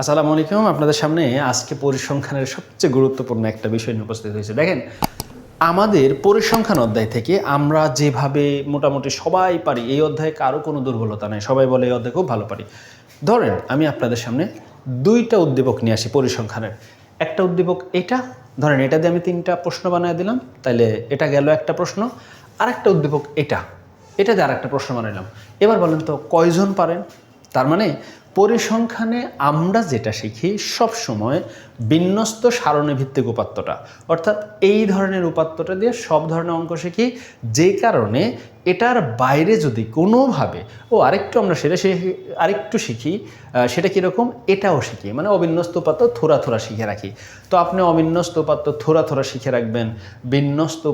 আসসালামু আলাইকুম, আপনাদের সামনে আজকে পরিসংখ্যানের সবচেয়ে গুরুত্বপূর্ণ একটা বিষয় নিয়ে উপস্থিত হয়েছে। দেখেন, আমাদের পরিসংখ্যান অধ্যায় থেকে আমরা যেভাবে মোটামুটি সবাই পারি, এই অধ্যায়ে কারও কোনো দুর্বলতা নেই। সবাই বলে, এই অধ্যায় খুব ভালো পারি। ধরেন, আমি আপনাদের সামনে দুইটা উদ্দীপক নিয়ে আসি পরিসংখ্যানের। একটা উদ্দীপক এটা, ধরেন এটা দিয়ে আমি তিনটা প্রশ্ন বানিয়ে দিলাম তাহলে এটা গেল একটা প্রশ্ন। আর একটা উদ্দীপক এটা এটা দিয়ে আর একটা প্রশ্ন বানাইলাম। এবার বলেন তো, কয়জন পারেন? তার মানে পরিসংখ্যানে আমরা যেটা শিখি সব সময় বিন্যস্ত সারণী ভিত্তিক উপাত্তটা। অর্থাৎ এই ধরনের উপাত্তটা দিয়ে সব ধরনের অঙ্ক শিখি, যে কারণে এটার বাইরে যদি কোনোভাবে, ও আরেকটু আমরা সেটা আরেকটু শিখি সেটা কীরকম? এটাও শিখি মানে অবিন্যস্ত থোড়া থোড়া শিখে রাখি। তো আপনি অবিন্যস্ত উপাত্ত থোড়া থোড়া শিখে রাখবেন, বিন্যস্ত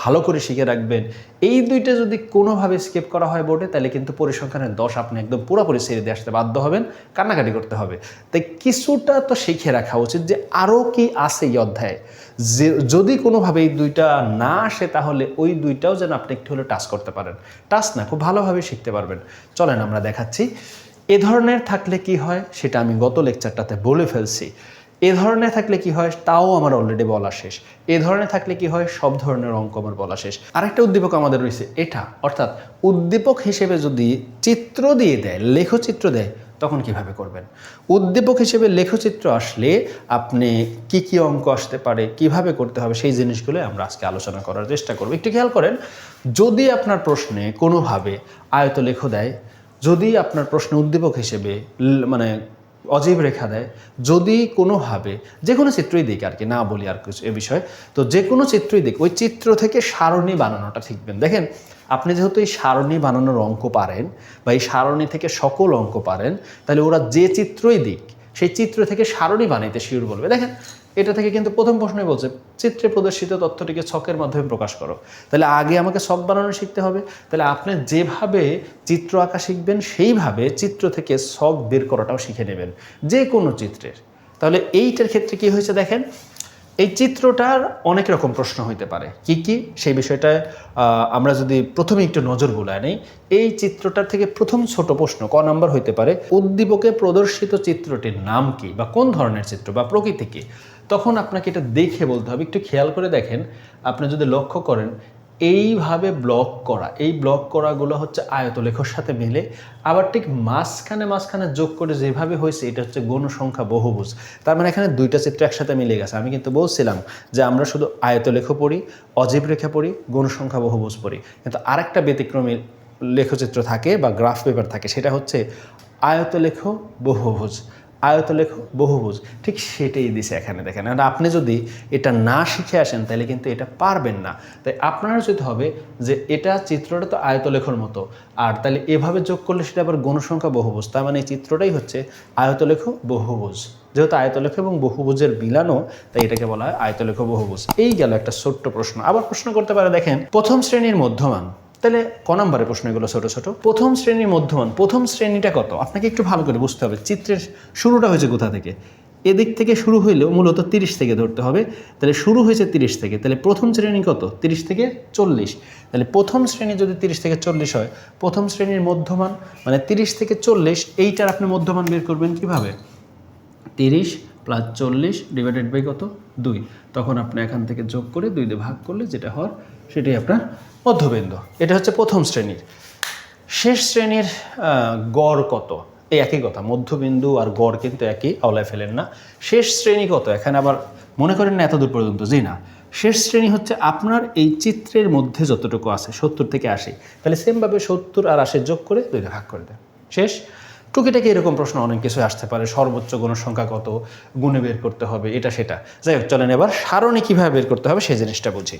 ভালো করে শিখে রাখবেন, এই দুইটা যদি কোনোভাবে স্কেপ করা হয় বোর্ডে তাহলে কিন্তু পরিসংখ্যানের দশ আপনি একদম পুরোপুরি ছেড়ে দিয়ে আসতে বাধ্য হবেন, কান্নাকাটি করতে হবে। তাই কিছুটা তো শিখে রাখা উচিত যে আরও কি আছে এই অধ্যায়ে। যে যদি কোনোভাবে এই দুইটা না আসে, তাহলে ওই দুইটাও যেন আপনি একটু হলে টাচ করতে পারেন। টাচ না, খুব ভালোভাবে শিখতে পারবেন। চলেন আমরা দেখাচ্ছি, এ ধরনের থাকলে কি হয় সেটা আমি গত লেকচারটাতে বলে ফেলছি। এ ধরনের থাকলে কি হয় তাও আমার অলরেডি বলা শেষ। এ ধরনের থাকলে কি হয় সব ধরনের অঙ্ক আমার বলা শেষ। আরেকটা উদ্দীপক আমাদের রয়েছে, এটা। অর্থাৎ উদ্দীপক হিসেবে যদি চিত্র দিয়ে দেয়, লেখচিত্র দেয় তখন কীভাবে করবেন? উদ্দীপক হিসেবে লেখচিত্র আসলে আপনি কি কি অঙ্ক আসতে পারে, কীভাবে করতে হবে, সেই জিনিসগুলো আমরা আজকে আলোচনা করার চেষ্টা করব। একটু খেয়াল করেন, যদি আপনার প্রশ্নে কোনোভাবে আয়ত লেখ দেয়, যদি আপনার প্রশ্নে উদ্দীপক হিসেবে মানে অজীব রেখা দেয়। যদি কোনোভাবে, যে কোনো চিত্রই দিক আর কি, না বলি আর কিছু এ বিষয়ে, তো যে কোনো চিত্রই দিক, ওই চিত্র থেকে সারণী বানানোটা শিখবেন দেখেন, আপনি যেহেতু এই সারণী বানানোর অঙ্ক পারেন বা এই সারণী থেকে সকল অঙ্ক পারেন, তাহলে ওরা যে চিত্রই দিক সেই চিত্র থেকে সারণী বানাইতে শিউর বলবে। দেখেন, এটা থেকে কিন্তু প্রথম প্রশ্নে বলছে, চিত্রে প্রদর্শিত তথ্যটিকে ছকের মাধ্যমে প্রকাশ করো। তাহলে আগে আমাকে ছক বানানো শিখতে হবে। তাহলে আপনি যেভাবে চিত্র আঁকা শিখবেন, সেইভাবে চিত্র থেকে ছক বের করাটাও শিখে নেবেন যে কোনো চিত্রের। তাহলে এইটার ক্ষেত্রে কি হয়েছে দেখেন এই চিত্রটার অনেক রকম প্রশ্ন হইতে পারে। কি কি? সেই বিষয়টা আমরা যদি প্রথমে একটু নজর বুলায় নেই। এই চিত্রটা থেকে প্রথম ছোট প্রশ্ন ক নাম্বার হইতে পারে, উদ্দীপকে প্রদর্শিত চিত্রটির নাম কি বা কোন ধরনের চিত্র বা প্রকৃতি কি? তখন আপনাকে এটা দেখে বলতে হবে। একটু খেয়াল করে দেখেন। আপনি যদি লক্ষ্য করেন এইভাবে ব্লক করা, এই ব্লক করাগুলো হচ্ছে আয়তলেখর সাথে মিলে। আবার ঠিক মাঝখানে মাঝখানে যোগ করে যেভাবে হয়েছে, এটা হচ্ছে গণসংখ্যা বহুভুজ। তার মানে এখানে দুইটা চিত্র একসাথে মিলে গেছে। আমি কিন্তু বলছিলাম যে আমরা শুধু আয়তলেখ পড়ি, অজীব রেখা পড়ি, গণসংখ্যা বহুভুজ পড়ি। কিন্তু আরেকটা ব্যতিক্রমী লেখচিত্র থাকে বা গ্রাফ পেপার থাকে, সেটা হচ্ছে আয়তলেখ বহুভুজ। আয়তলেখ বহুভুজ, ঠিক সেটাই দিছে এখানে দেখেন। আর আপনি যদি এটা না শিখে আসেন, তাহলে কিন্তু এটা পারবেন না। তাই আপনার উচিত হবে যে এটা চিত্রটা তো আয়তলেখর মতো, আর তাহলে এভাবে যোগ করলে সেটা আবার গণসংখ্যা বহুভুজ। তার মানে এই চিত্রটাই হচ্ছে আয়তলেখ বহুভুজ। যেহেতু আয়তলেখ এবং বহুভুজের মিলানো, তাই এটাকে বলা হয় আয়তলেখ বহুভুজ। এই গেল একটা ছোট্ট প্রশ্ন। আবার প্রশ্ন করতে পারে, দেখেন, প্রথম শ্রেণির মধ্যমান। তাহলে ক নম্বরে প্রশ্নগুলো ছোটো ছোটো। প্রথম শ্রেণির মধ্যমান, প্রথম শ্রেণীটা কত? আপনাকে একটু ভালো করে বুঝতে হবে। চিত্রের শুরুটা হয়েছে কোথা থেকে? এদিক থেকে শুরু হইলেও মূলত তিরিশ থেকে ধরতে হবে। তাহলে শুরু হয়েছে তিরিশ থেকে। তাহলে প্রথম শ্রেণি কত? তিরিশ থেকে চল্লিশ। তাহলে প্রথম শ্রেণি যদি তিরিশ থেকে চল্লিশ হয়, প্রথম শ্রেণির মধ্যমান মানে তিরিশ থেকে চল্লিশ, এইটার আপনি মধ্যমান বের করবেন কীভাবে? তিরিশ প্লাস চল্লিশ ডিভাইডেড বাই কত? দুই। তখন আপনি এখান থেকে যোগ করে দুই দিয়ে ভাগ করলে যেটা হওয়ার, সেটাই আপনার মধ্যবিন্দু। এটা হচ্ছে প্রথম শ্রেণির। শেষ শ্রেণির গড় কত? এই একই কথা, মধ্যবিন্দু আর গড় কিন্তু একই আওলায় ফেলেন না। শেষ শ্রেণি কত? এখানে আবার মনে করেন না এতদূর পর্যন্ত, জি না। শেষ শ্রেণি হচ্ছে আপনার এই চিত্রের মধ্যে যতটুকু আছে, সত্তর থেকে আশি। তাহলে সেমভাবে সত্তর আর আশি যোগ করে দুইটা ভাগ করে দেন। শেষ। টুকিটাকি এরকম প্রশ্ন অনেক কিছু আসতে পারে। সর্বোচ্চ গণসংখ্যা কত? গুণে বের করতে হবে, এটা, সেটা। যাই হোক, চলেন এবার সারণে কীভাবে বের করতে হবে, সেই জিনিসটা বুঝি।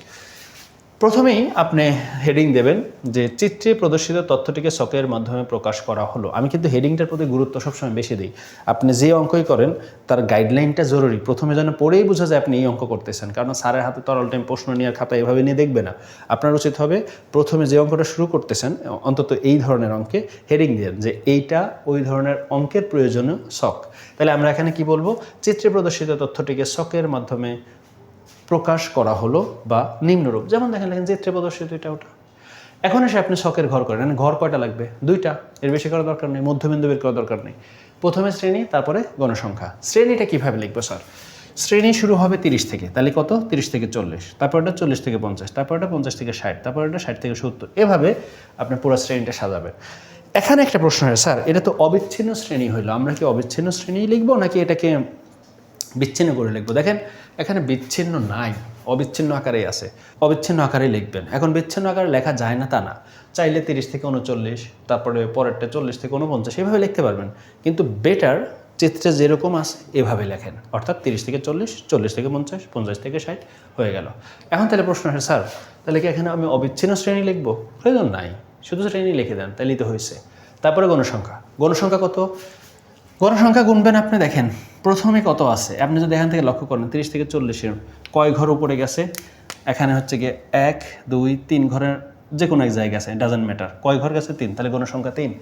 প্রথমেই আপনি হেডিং দেবেন যে চিত্রে প্রদর্শিত তথ্যটিকে শকের মাধ্যমে প্রকাশ করা হলো। আমি কিন্তু হেডিংটার প্রতি গুরুত্ব সবসময় বেশি দিই। আপনি যে অঙ্কই করেন, তার গাইডলাইনটা জরুরি। প্রথমে যেন পড়েই বোঝা যায় আপনি এই অঙ্ক করতেছেন। কারণ স্যারের হাতে তরল টাইম প্রশ্ন নেওয়ার খাতা এভাবে নিয়ে দেখবে না। আপনার উচিত হবে প্রথমে যে অঙ্কটা শুরু করতেছেন, অন্তত এই ধরনের অঙ্কে হেডিং দেন যে এইটা ওই ধরনের অঙ্কের প্রয়োজনীয় শক তাহলে আমরা এখানে কি বলব? চিত্রে প্রদর্শিত তথ্যটিকে শকের মাধ্যমে প্রকাশ করা হলো বা নিম্নরূপ। যেমন দেখেন দেখেন চিত্রে প্রদর্শিত এটা ওটা। এখন এসে আপনি শখের ঘর করেন। ঘর কয়টা লাগবে? দুইটা। এর বেশি করার দরকার নেই। মধ্যবিন্দু বের করার দরকার নেই। প্রথমে শ্রেণি, তারপরে গণসংখ্যা। শ্রেণীটা কীভাবে লিখব, স্যার? শ্রেণি শুরু হবে তিরিশ থেকে। তাহলে কত? তিরিশ থেকে চল্লিশ। তারপরটা চল্লিশ থেকে পঞ্চাশ। তারপরটা পঞ্চাশ থেকে ষাট। তারপরটা ষাট থেকে সত্তর। এভাবে আপনি পুরো শ্রেণীটা সাজাবেন। এখানে একটা প্রশ্ন হয় স্যার। এটা তো অবিচ্ছিন্ন শ্রেণি হইল। আমরা কি অবিচ্ছিন্ন শ্রেণি লিখব, নাকি এটাকে বিচ্ছিন্ন করে লিখব। দেখেন, এখানে বিচ্ছিন্ন নাই, অবিচ্ছিন্ন আকারেই আছে। অবিচ্ছিন্ন আকারেই লিখবেন। এখন বিচ্ছিন্ন আকারে লেখা যায় না তা না। চাইলে তিরিশ থেকে উনচল্লিশ, তারপরে পরেরটা চল্লিশ থেকে উনপঞ্চাশ, এভাবে লিখতে পারবেন। কিন্তু বেটার চিত্রে যেরকম আছে, এভাবে লেখেন। অর্থাৎ তিরিশ থেকে চল্লিশ চল্লিশ থেকে পঞ্চাশ পঞ্চাশ থেকে ষাট হয়ে গেল। এখন তাহলে প্রশ্ন হয় স্যার, তাহলে কি এখানে আমি অবিচ্ছিন্ন শ্রেণি লিখব? প্রয়োজন নাই। শুধু শ্রেণি লিখে দেন, তাহলেই তো হয়েছে। তারপরে গণসংখ্যা। গণসংখ্যা কত? গণসংখ্যা গুনবেন আপনি, দেখেন, প্রথমে কত আছে? আপনি যদি এখান থেকে লক্ষ্য করেন, তিরিশ থেকে চল্লিশের কয় ঘর উপরে গেছে? এখানে হচ্ছে গিয়ে এক, দুই, তিন ঘরের যে কোনো এক জায়গা আছে ডাজেন্ট ম্যাটার কয় ঘর গেছে? তিন। তাহলে গণসংখ্যা তিন।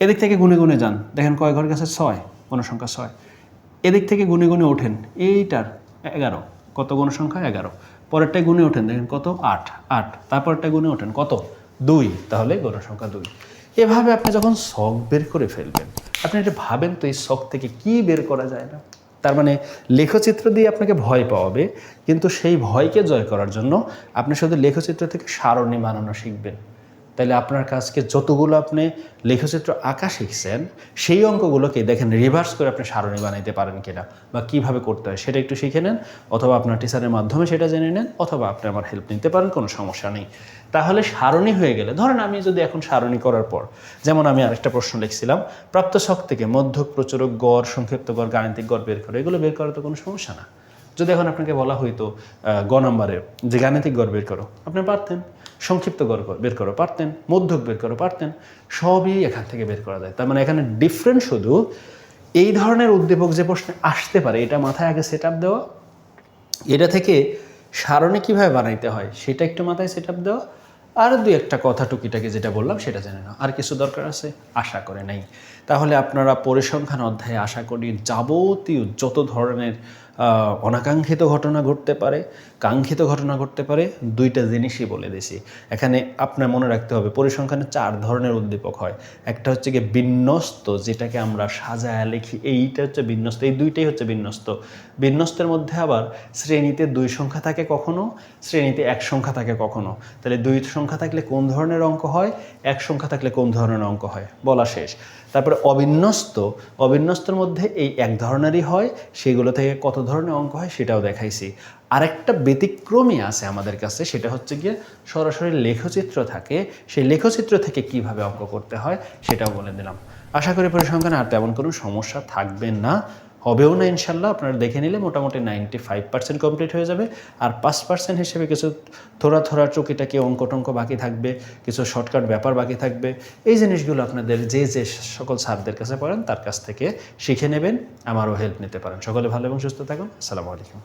এদিক থেকে গুনে গুনে যান। দেখেন, কয় ঘর গেছে? ছয়। গণসংখ্যা ছয়। এদিক থেকে গুনে গুনে ওঠেন। এইটার এগারো। কত গণসংখ্যা? এগারো। পরেরটায় গুনে ওঠেন। দেখেন, কত? আট। আট। তারপরটায় গুনে ওঠেন। কত? দুই। তাহলে গণসংখ্যা দুই। এভাবে আপনি যখন শখ বের করে ফেলবেন আপনি এটা ভাবেন তো এই শখ থেকে কি বের করা যায় না? তার মানে লেখচিত্র দিয়ে আপনাকে ভয় পাওয়াবে, কিন্তু সেই ভয়কে জয় করার জন্য আপনি শুধু লেখচিত্র থেকে সারণী বানানো শিখবেন। তাহলে আপনার কাজকে যতগুলো আপনি লেখচিত্র আঁকা শিখছেন, সেই অঙ্কগুলোকে দেখেন রিভার্স করে আপনি সারণী বানাইতে পারেন কিনা বা কীভাবে করতে হয় সেটা একটু শিখে নেন, অথবা আপনার টিচারের মাধ্যমে সেটা জেনে নেন, অথবা আপনি আমার হেল্প নিতে পারেন, কোনো সমস্যা নেই। তাহলে সারণী হয়ে গেলে, ধরেন আমি যদি এখন সারণী করার পর, যেমন আমি আরেকটা প্রশ্ন লিখছিলাম, প্রাপ্ত শখ থেকে মধ্যক, প্রচুরক, গড়, সংক্ষিপ্ত গড়, গাণিতিক গড় বের করে, এগুলো বের করা তো কোনো সমস্যা না। যদি এখন আপনাকে বলা হইতো গ নম্বরে যে গাণিতিক গড় বের করো, আপনি পারতেন। সংক্ষিপ্ত গড় বের করো, পারতেন। মধ্যক বের করো, পারতেন। সবই এখান থেকে বের করা যায়। তার মানে এখানে ডিফারেন্ট শুধু এই ধরনের উদ্দীপক যে প্রশ্নে আসতে পারে, এটা মাথায় আগে সেট দেওয়া। এটা থেকে সারণী কীভাবে বানাইতে হয়, সেটা একটু মাথায় সেট দেওয়া। আর দুই একটা কথা টুকিটাকি যেটা বললাম, সেটা জেনে নাও। আর কিছু দরকার আছে? আশা করে নাই। তাহলে আপনারা পরিসংখ্যান অধ্যায়ে আশা করি যাবতীয় যত ধরনের অনাকাঙ্ক্ষিত ঘটনা ঘটতে পারে, কাঙ্ক্ষিত ঘটনা ঘটতে পারে, দুইটা জিনিসই বলে দিছি। এখানে আপনার মনে রাখতে হবে, পরিসংখ্যানে চার ধরনের উদ্দীপক হয়। একটা হচ্ছে গিয়ে বিন্যস্ত, যেটাকে আমরা সাজায় লিখি, এইটা হচ্ছে বিন্যস্ত, এই দুইটাই হচ্ছে বিন্যস্ত। বিন্যস্তের মধ্যে আবার শ্রেণীতে দুই সংখ্যা থাকে কখনো, শ্রেণীতে এক সংখ্যা থাকে কখনো। তাহলে দুই সংখ্যা থাকলে কোন ধরনের অঙ্ক হয়? এক সংখ্যা থাকলে কোন ধরনের অঙ্ক হয়? বলা শেষ। তারপরে অবিন্যস্ত, অবিন্যস্তর মধ্যে এই এক ধরনেরই হয়, সেগুলো থেকে কত ধরনের অঙ্ক হয় সেটাও দেখাইছি। আরেকটা ব্যতিক্রমী আছে আমাদের কাছে, সেটা হচ্ছে গিয়ে সরাসরি লেখচিত্র থাকে, সেই লেখচিত্র থেকে কীভাবে অঙ্ক করতে হয় সেটাও বলে দিলাম। আশা করি পরিসংখ্যানে আর তেমন কোনো সমস্যা থাকবে না। হবেও না ইনশাল্লাহ, আপনারা দেখে নিলে মোটামুটি নাইনটি ফাইভ পার্সেন্ট কমপ্লিট হয়ে যাবে। আর পাঁচ পার্সেন্ট হিসেবে কিছু থোড়া থোড়া চুকিটাকি অঙ্ক টঙ্ক বাকি থাকবে, কিছু শর্টকাট ব্যাপার বাকি থাকবে। এই জিনিসগুলো আপনাদের যে যে সকল স্যারদের কাছে পড়েন, তার কাছ থেকে শিখে নেবেন, আমারও হেল্প নিতে পারেন। সকলে ভালো এবং সুস্থ থাকুন। আসসালামু আলাইকুম।